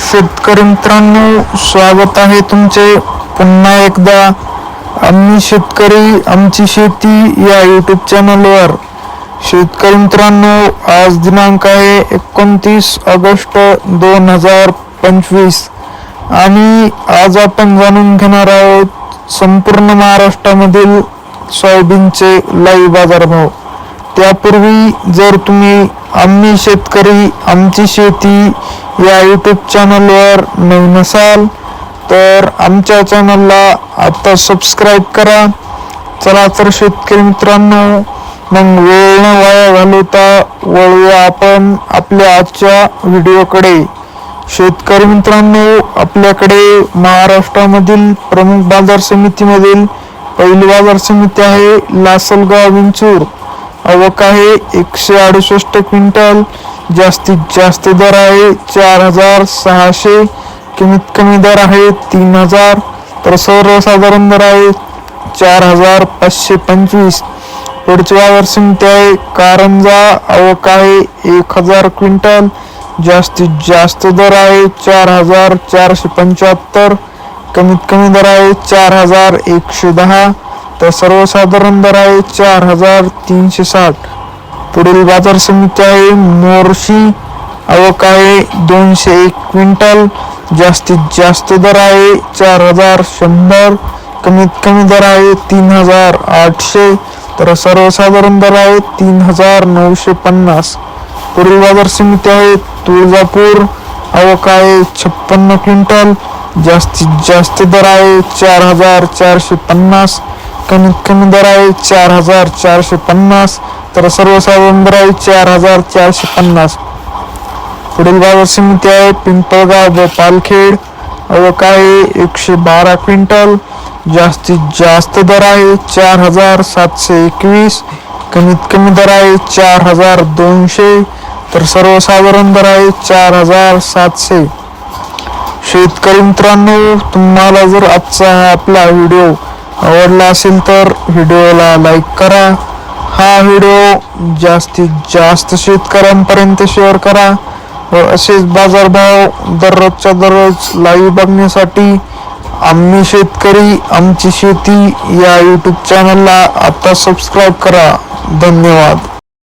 शेतकरी मित्रांनो स्वागत आहे तुमचे पुन्हा एकदा. आम्ही शेतकरी आमची शेती या यूट्यूब चॅनलवर शेतकरी मित्रांनो आज दिनांक आहे एकोणतीस ऑगस्ट दोन हजार पंचवीस. आणि आज आपण जाणून घेणार आहोत संपूर्ण महाराष्ट्रामधील सोयाबीनचे लाईव्ह बाजारभाव. त्यापूर्वी जर तुम्ही आम्ही शेतकरी आमची शेती या यूट्यूब चॅनलवर नवीन असाल तर आमच्या चॅनलला आता सबस्क्राईब करा. चला तर शेतकरी मित्रांनो मग वेळ न वाया घालवता वळूया आपण आपल्या आजच्या व्हिडिओकडे शेतकरी मित्रांनो आपल्याकडे महाराष्ट्रामधील प्रमुख बाजार समितीमधील पहिली बाजार समिती आहे लासलगाव विंचूर. आवक आहे एकशे अडुसष्ट क्विंटल. जास्तीत जास्त दर आहे चार हजार सहाशे. कमीत कमी दर आहे तीन हजार. तर सर्वसाधारण दर आहे चार हजार पाचशे पंचवीस. पुढच्या वर्षी आहे कारंजा. आवक आहे एक हजार क्विंटल. जास्तीत जास्त दर आहे चार हजार चारशे पंच्याहत्तर. कमीत कमी दर आहे चार हजार एकशे दहा. तर सर्वसाधारण दर आहे चार हजार तीनशे साठ. पुढील बाजार समिती आहे. मोर्शी आवक आहे दोनशे एक क्विंटल. जास्तीत जास्त दर आहे. चार हजार शंभर. कमीत कमी दर आहे तीन हजार आठशे. तर सर्वसाधारण दर आहे तीन हजार नऊशे पन्नास. पुढील बाजार समिती आहे तुळजापूर. आवक आहे छप्पन्न क्विंटल. जास्तीत जास्त दर आहे चार हजार चारशे पन्नास. कमीत कमी दर आहे चार हजार चारशे पन्नास. तर सर्वसाधारण दर आहे चार हजार चारशे पन्नास. पुढील बाजार समिती आहे पिंपळगाव व पालखेड आवक आहे एकशे बारा क्विंटल. जास्तीत जास्त दर आहे चार हजार सातशे एकवीस. कमीत कमी दर आहे चार हजार दोनशे. तर सर्वसाधारण दर आहे चार हजार सातशे. शेतकरी मित्रांनो तुम्हाला जर आजचा हा आपला व्हिडिओ आवडला असेल तर व्हिडिओला लाईक करा. हा व्हिडिओ जास्तीत जास्त शेतकऱ्यांपर्यंत शेअर करा. व असेच बाजारभाव दररोजच्या दररोज लाईव्ह बघण्यासाठी आम्ही शेतकरी आमची शेती या यूट्यूब चॅनलला आता सबस्क्राईब करा. धन्यवाद.